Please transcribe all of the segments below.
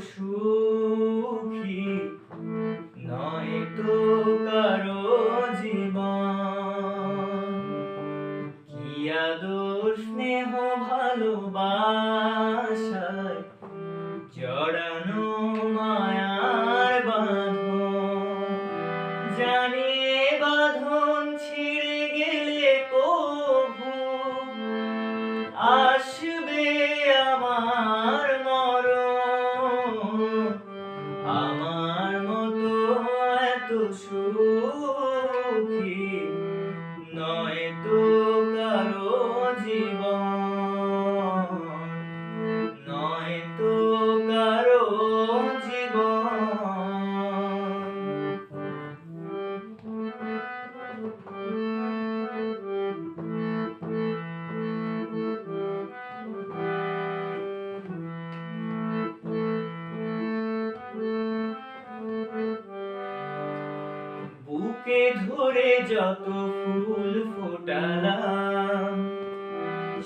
সুখী বুকে ধরে যত ফুল ফোটালাম,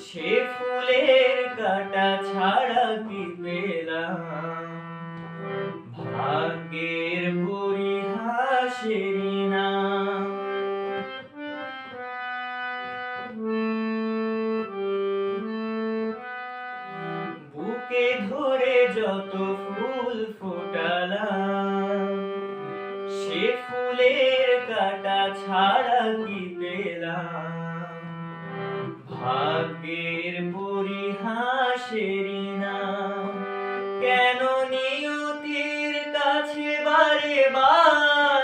সে ফুলের কাটা ছাড়া কি পেলাম? ভাগ্যের পরিহাসেরই নাম। বুকে ধরে যত ফুল ফোটালাম, সে ফুলের কাটা ছাড়া কি পেলাম? ভাগ্যের পরিহাসেরই না কেন নিয়তির কাছে বারে বারে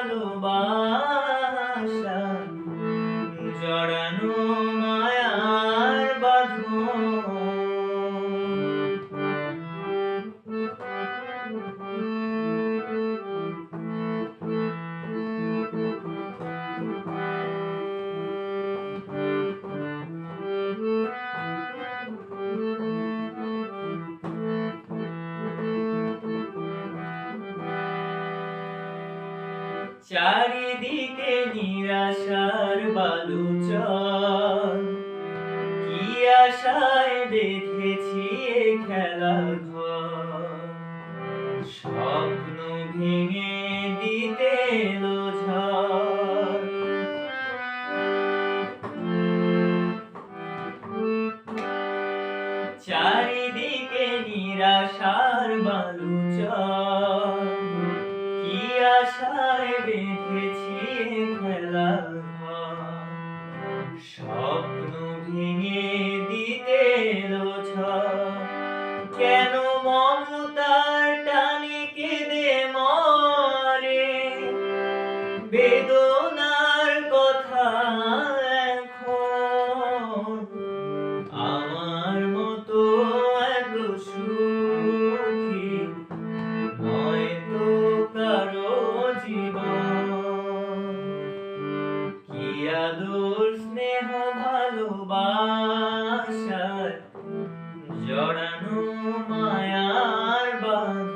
ভালোবাসা চারিদিকে নিরাশার বালুচর। কি আশায় বেঁধেছি এ খেলার ঘর? স্বপ্ন ভেঙে দিতে চারিদিকে নিরাশার বালুচর। স্নেহ ভালোবাসার জড়ানো মায়ার বাঁধন।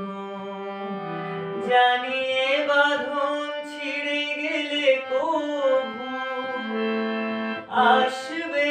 জানিয়ে বাঁধন ছিঁড়ে গেলে কবু। আসবে